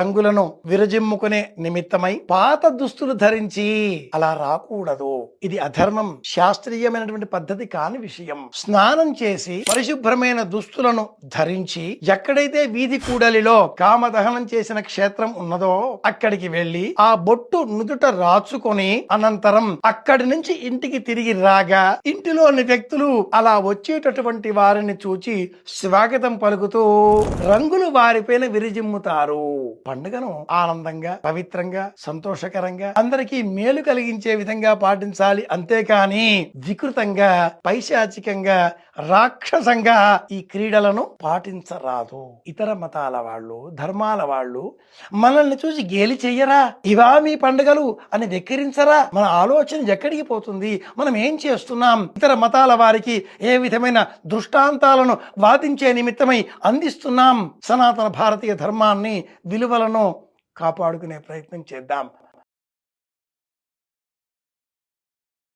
రంగులను విరజిమ్ముకునే నిమిత్తమై పాత దుస్తులు ధరించి అలా రాకూడదు. ఇది అధర్మం. శాస్త్రీయమైనటువంటి పద్ధతి కాని విషయం. స్నానం చేసి పరిశుభ్రమైన దుస్తులను ధరించి ఎక్కడైతే వీధి కూడలిలో కామదహనం చేసిన క్షేత్రం ఉన్నదో అక్కడికి వెళ్ళి ఆ బొట్టు నుదుట రాచుకొని అనంతరం అక్కడి నుంచి ఇంటికి తిరిగి రాగా ఇంటిలోని వ్యక్తులు అలా వచ్చేటటువంటి వారిని చూచి స్వాగతం పలుకుతూ రంగులు వారిపైన విరిజిమ్ముతారు. పండుగను ఆనందంగా పవిత్రంగా సంతోషకరంగా అందరికీ మేలు కలిగించే విధంగా పాటించాలి. అంతేకాని వికృతంగా పైశాచికంగా రాక్షసంగా ఈ క్రీడలను పాటించరాదు. ఇతర మతాల వాళ్ళు ధర్మాల వాళ్ళు మనల్ని చూసి గేలి చెయ్యరా? ఇవా మీ పండుగలు అని వెక్కిరించరా? మన ఆలోచన ఎక్కడికి పోతుంది? మనం ఏం చేస్తున్నాం? ఇతర మతాల వారికి ఏ విధమైన దృష్టాంతాలను వాదించే నిమిత్తమై అందిస్తున్నాం? సనాతన భారతీయ ధర్మాన్ని విలువలను కాపాడుకునే ప్రయత్నం చేద్దాం.